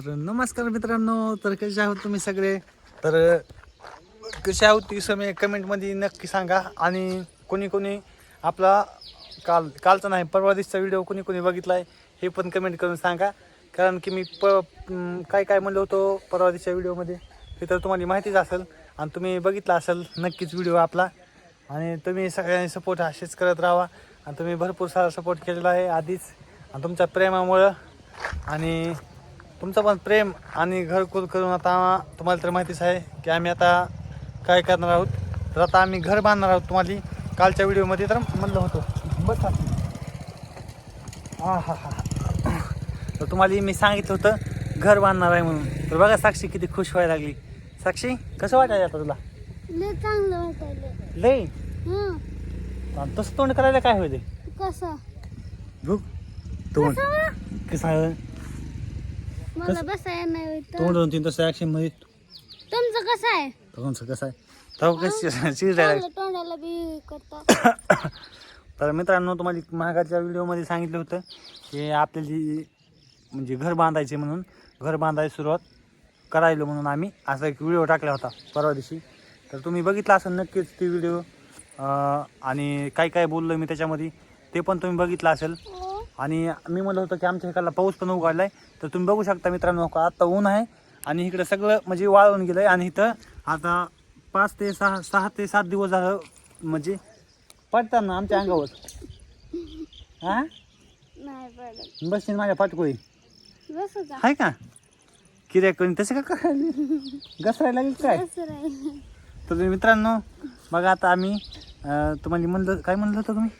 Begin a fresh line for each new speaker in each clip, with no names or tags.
तर नमस्कार मित्रांनो तर कसे आहोत तुम्ही सगळे? तर कसे आहोत ती समय कमेंटमध्ये नक्की सांगा. आणि कोणी कोणी आपला काल कालचा नाही परवा दिवसचा व्हिडिओ कोणी कोणी बघितला आहे हे पण कमेंट करून सांगा. कारण की मी प काय काय म्हणलो होतो परवा दिवसच्या व्हिडिओमध्ये हे तर तुम्हाला माहितीच असेल. आणि तुम्ही बघितला असेल नक्कीच व्हिडिओ आपला. आणि तुम्ही सगळ्यांनी सपोर्ट असेच करत राहा. आणि तुम्ही भरपूर सारा सपोर्ट केलेला आहे आधीच. आणि तुमच्या प्रेमामुळं. आणि तुमचं पण प्रेम आणि घरकुल करून आता तुम्हाला तर माहितीच आहे की आम्ही आता काय करणार आहोत? तर आता आम्ही घर बांधणार आहोत तुम्हाला. कालच्या व्हिडिओमध्ये तर म्हणलं होतं. बस. हा हा हा तर तुम्हाला मी सांगितलं होतं घर बांधणार आहे म्हणून. तर बघा साक्षी किती खुश व्हायला लागली. साक्षी कसं वाटायला आता तुला?
लय
तसं तोंड करायला काय होते
कसं?
भूक तोंड.
कसं? मला
कसं?
बसायला नाही होत
तोंड दोन तीन तसं ॲक्शनमध्ये.
तुमचं कसं आहे?
तोंडचं कसं आहे? तो कसं चिरायला
चांगलं तोंडाला बी करता.
तर मित्रांनो तुम्हाला मागाच्या व्हिडिओमध्ये सांगितलं होतं की आपल्याला जी- म्हणजे घर बांधायचे म्हणून घर बांधायची सुरुवात करायलो म्हणून आम्ही. असा एक व्हिडिओ टाकला होता परवा दिवशी. तर तुम्ही बघितला असेल नक्कीच ती व्हिडिओ. आणि काय काय बोललो मी त्याच्यामध्ये ते पण तुम्ही बघितलं असेल.
हो.
आणि मी म्हणलं होतं की आमच्या इकडला पाऊस पण उघडला आहे तर तुम्ही बघू शकता मित्रांनो का आता ऊन आहे. आणि इकडं सगळं म्हणजे वाळून गेलं आहे आणि इथं आता पाच ते सहा सहा ते सात दिवस झालं म्हणजे पडतात ना आमच्या अंगावर. हा? बसशील माझ्या
का?
आहे का? किर्या करून तसं का घसरायला लागेल काय? तर मित्रांनो बघा आता आम्ही तुम्हाला म्हणलं काय म्हणलं होतं तुम्ही?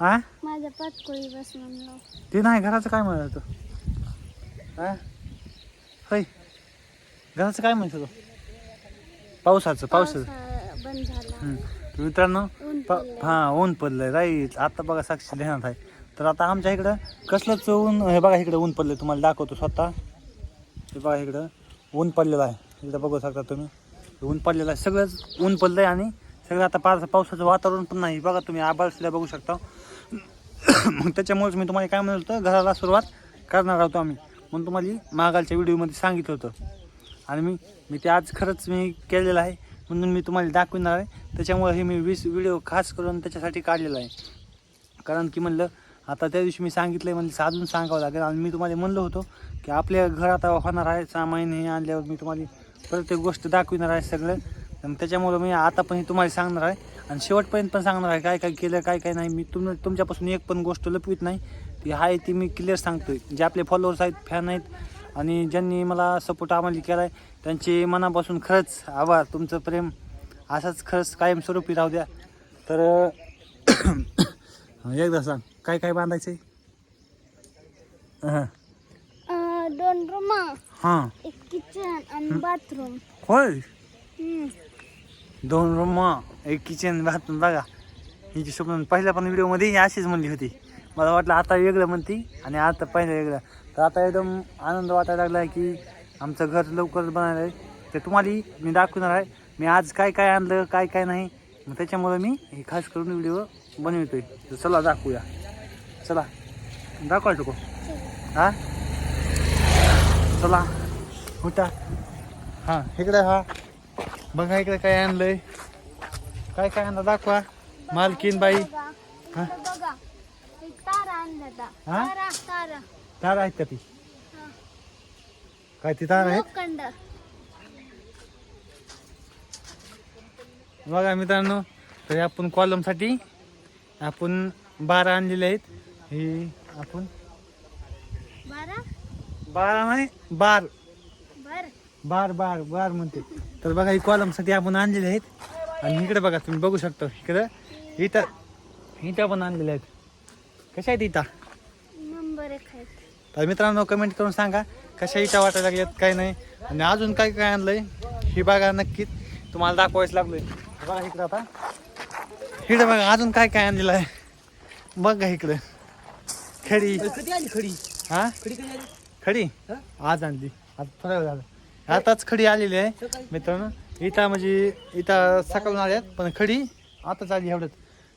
हा
माझ्या पातकोळी बस म्हणलं.
ते नाही घराचं काय म्हणत हा होय. घराचं काय म्हणत होतो? पावसाचं पावसाचं.
पावसाळा बंद झाला.
हम्म. तर मित्रांनो
ऊन
पा
पडलंय.
हां ऊन पडलंय. राईट आता बघा साक्षी ध्यानात आहे. तर आता आमच्या इकडं कसलंच ऊन हे बघा इकडं ऊन पडलं तुम्हाला दाखवतो स्वतः. हे बघा इकडं ऊन पडलेलं आहे. इकडं बघू शकता तुम्ही. ऊन पडलेलं आहे. सगळंच ऊन पडलं आहे आणि सगळं आता पाच पावसाचं वातावरण पण नाही. बघा तुम्ही आभाळ सुद्धा बघू शकता. मग त्याच्यामुळेच मी तुम्हाला काय म्हणत होतं घराला सुरुवात करणार आहोत आम्ही. म्हणून तुम्हाला मागालच्या व्हिडिओमध्ये सांगितलं होतं. आणि मी मी ते आज खरंच मी केलेलं आहे. म्हणून मी तुम्हाला दाखविणार आहे. त्याच्यामुळे हे मी वीस व्हिडिओ खास करून त्याच्यासाठी काढलेला आहे. कारण की म्हणलं आता त्या दिवशी मी सांगितलं आहे म्हणजे साधून सांगावं लागेल. आणि मी तुम्हाला म्हणलं होतो की आपल्या घर आता होणार आहे सहा महिने हे आणल्यावर मी तुम्हाला प्रत्येक गोष्ट दाखविणार आहे सगळं. आणि त्याच्यामुळं मी आता पण तुम्हाला सांगणार आहे. आणि शेवटपर्यंत पण सांगणार आहे काय काय केलं काय काय नाही. मी तुम तुमच्यापासून एक पण गोष्ट लपवित नाही. ती आहे ती मी क्लिअर सांगतोय. जे आपले फॉलोअर्स आहेत फॅन आहेत आणि ज्यांनी मला सपोर्ट आम्हाला केला आहे त्यांचे मनापासून खरंच आभार तुमचं प्रेम असंच खरंच कायमस्वरूपी राहू द्या. तर एकदा सांग काय काय बांधायचं हां
अं, दोन रूम
हां.
किचन आणि बाथरूम
होय? दोन रूम एक किचन बाथरूम बघा हिची स्वप्न. पहिल्या पण व्हिडिओमध्ये ही अशीच म्हणली होती. मला वाटलं आता वेगळं म्हणती आणि आता पहिलं वेगळं. तर आता एकदम आनंद वाटायला लागला आहे की आमचं घर लवकर बनायला आहे. ते तुम्हाला मी दाखवणार आहे. मी आज काय काय आणलं काय काय नाही. मग त्याच्यामुळं मी हे खास करून व्हिडिओ बनवतोय. तर चला दाखवूया. चला. दाखवा टोको. हां? चला. होता हां इकडे हा. बघा इकडे काय आणलंय. काय काय आणलं? दाखवा. मालकीन बाई. हा?
तारा.
हा? आहेत का ती. काय ती तार आहेत? बघा मित्रांनो तर आपण कॉलमसाठी आपण बारा आणलेले आहेत. हे आपण
बारा?
बारा नाही बार.
बर
बार बार म्हणते. तर बघा ही कॉलमसाठी आपण आणलेले आहेत. आणि इकडे बघा तुम्ही बघू शकता. इकडं इथं इथं पण आणलेल्या आहेत. कशा आहेत इथं?
नंबर एक आहेत.
तर मित्रांनो कमेंट करून सांगा कशा इटा वाटायला लागल्यात काय नाही. आणि अजून काय काय आणलंय? हे बघा नक्कीच तुम्हाला दाखवायच लागलोय. बघा इकडं आता. इकडे बघा अजून काय काय आणलेलं आहे? बघा इकडं. खडी.
खडी?
हा?
खडी
खडी? आज आणली. आज थोडा वेळ झाला. आताच खडी आलेली आहे मित्रांनो. इथं म्हणजे इथं सकाळून आल्यात पण खडी आताच आली एवढ्यात.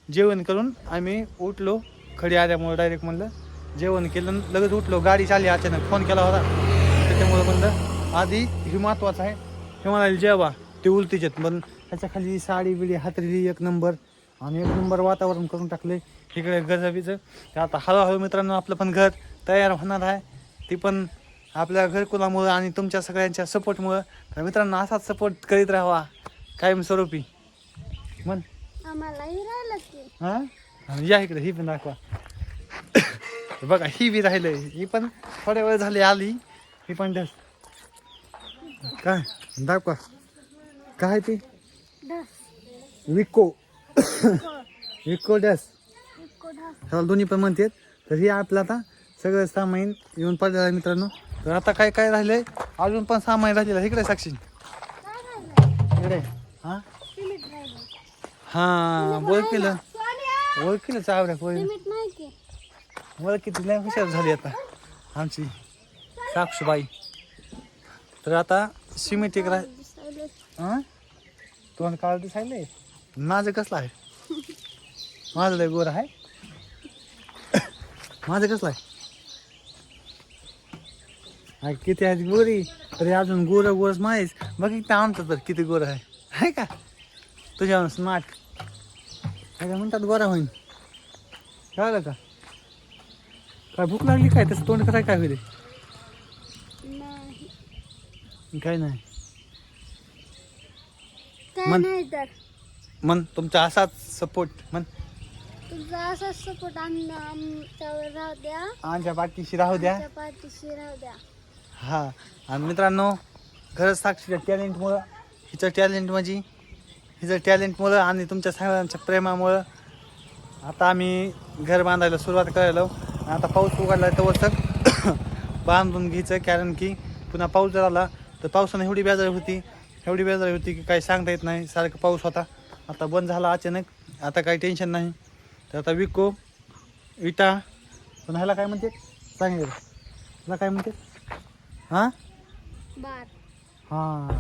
जेवण करून आम्ही उठलो खडी आल्यामुळे डायरेक्ट म्हणलं जेवण केलं लगेच उठलो. गाडी चालली अचानक फोन केला होता. त्याच्यामुळे म्हणलं आधी हे महत्वाचं आहे. हे म्हणाले जेवा ते उलतीचे पण त्याच्याखाली साडी बिडी हातरी एक नंबर. आणि एक नंबर वातावरण करून टाकले इकडे गजबीचं आता हळूहळू मित्रांनो आपलं पण घर तयार होणार आहे. ती पण आपल्या घरकुलामुळं आणि तुमच्या सगळ्यांच्या सपोर्टमुळं तर मित्रांनो असाच सपोर्ट करीत राहावा. कायमस्वरूपी म्हण.
आम्हालाही राहिलं की.
हां? आणि या इकडे ही पण दाखवा. बघा ही बी राहिलं ही पण थोड्या वेळ झाली आली. ही पण डस. काय? दाखवा. काय ती?
ढस
विको. विको डस.
ढस
दोन्ही पण म्हणतात. तर हे आपलं आता सगळं सामाईन येऊन पडलेलं आहे मित्रांनो. तर आता काय काय राहिलंय अजून पण सहा राहिलेलं आहे इकडे साक्षी. इकडे. हां?
सिमेंट
हां बोल केलं
सोन्या
बोल केलं चावड्या पोळी
नाही
हुशार झाली आता आमची साक्षीबाई. तर आता सिमेंट एक राह तोंड काळ दिसायले माझं कसलं आहे? माझं लय गोर आहे. माझं कसलं आहे? हा, किती आहे गोरी? तरी अजून गोर गोरच माहीत. बघ इथं आणतात तर किती गोर आहे. आहे का? तुझ्या स्मार्ट. काय म्हणतात गोरा होईन. कळलं का? काय भूक लागली काय? तसं तोंड कराय काय होईल? काय नाही. मन- मन तुमचा असाच सपोर्ट मन
तुमचा असा सपोर्ट आमच्यावर राहू द्या.
आमच्या पाठीशी राहू द्या.
आमच्या पाठीशी राहू द्या.
हा. आणि मित्रांनो खरंच साक्षीच्या टॅलेंटमुळं हिचं टॅलेंट म्हणजे हिचं टॅलेंटमुळं आणि तुमच्या सगळ्यांच्या प्रेमामुळं आता आम्ही घर बांधायला सुरुवात करायला. आता पाऊस उघडला तर बांधून घ्यायचं कारण की पुन्हा पाऊस जर आला तर पावसाने एवढी बेजारी होती एवढी बेजारी होती की काही सांगता येत नाही. सारखं पाऊस होता. आता बंद झाला अचानक. आता काही टेन्शन नाही. तर आता विको विटा पण ह्याला काय म्हणते चांगलं ह्याला काय म्हणते हां?
बार.
हां.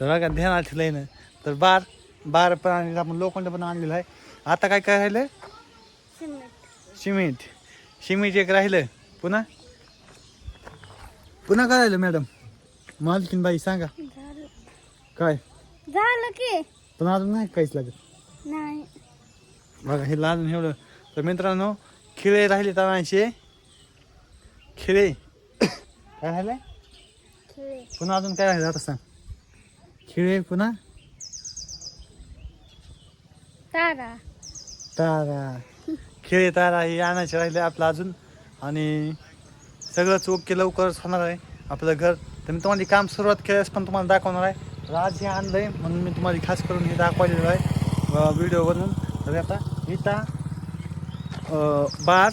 तर बघा ध्यानात ठेवलंय ना. तर बार बार पण आणि आपण लोखंड पण आणलेलं आहे. आता काय काय राहिलं
सिमेंट.
सिमेंट. एक राहिलं पुन्हा? पुन्हा काय राहिलं मॅडम? मालकीन बाई सांगा. काय?
झालं की.
पण अजून नाही काहीच लागत.
नाही.
बघा हे लहान एवढं. तर मित्रांनो खिळे राहिले तणांचे खिळे. काय राहिले पुन्हा अजून काय राहिलं आता सांग. खिळे पुन्हा?
तारा.
तारा. खेळ तारा हे आणायचे राहिले आपलं अजून. आणि सगळंच ओके लवकरच होणार आहे आपलं घर. तर मी तुम्हाला काम सुरुवात केल्यास पण तुम्हाला दाखवणार आहे. तर आज हे आणलं आहे म्हणून मी तुम्हाला खास करून हे दाखवलेलं आहे. व्हिडिओ बनवून तर आता इटा बार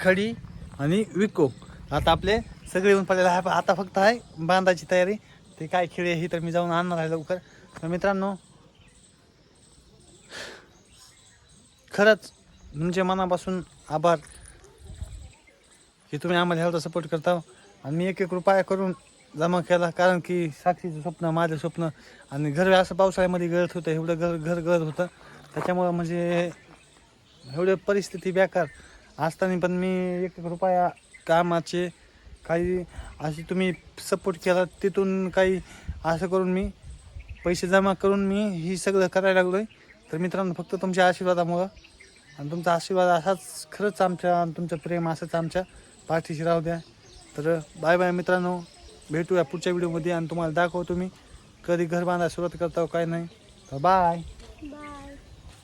खडी आणि विको. आता आपले सगळे येऊन पडलेले आहे आता फक्त आहे बांधायची तयारी. ते काय खेळ आहे ही तर मी जाऊन आणणार आहे लवकर. तर मित्रांनो खरंच तुमच्या मनापासून आभार. की तुम्ही आम्हाला ह्याचा सपोर्ट करता. आणि मी एक एक रुपया करून जमा केला. कारण की साक्षीचं स्वप्न माझं स्वप्न. आणि घर असं पावसाळ्यामध्ये गळत होतं. एवढं घर घर गळत होतं. त्याच्यामुळं म्हणजे एवढं परिस्थिती बेकार. असताना पण मी एक एक रुपया कामाचे काही असे तुम्ही सपोर्ट केला तिथून काही असं करून मी पैसे जमा करून मी ही सगळं करायला लागलो आहे तर मित्रांनो फक्त तुमच्या आशीर्वादामुळं आणि तुमचा आशीर्वाद असाच खरंच आमच्या आणि तुमचं प्रेम असंच आमच्या पाठीशी राहू द्या. तर बाय बाय मित्रांनो भेटूया पुढच्या व्हिडिओमध्ये आणि तुम्हाला दाखवतो मी कधी घर बांधायला सुरुवात करता हो काय नाही. तर बाय.
बाय.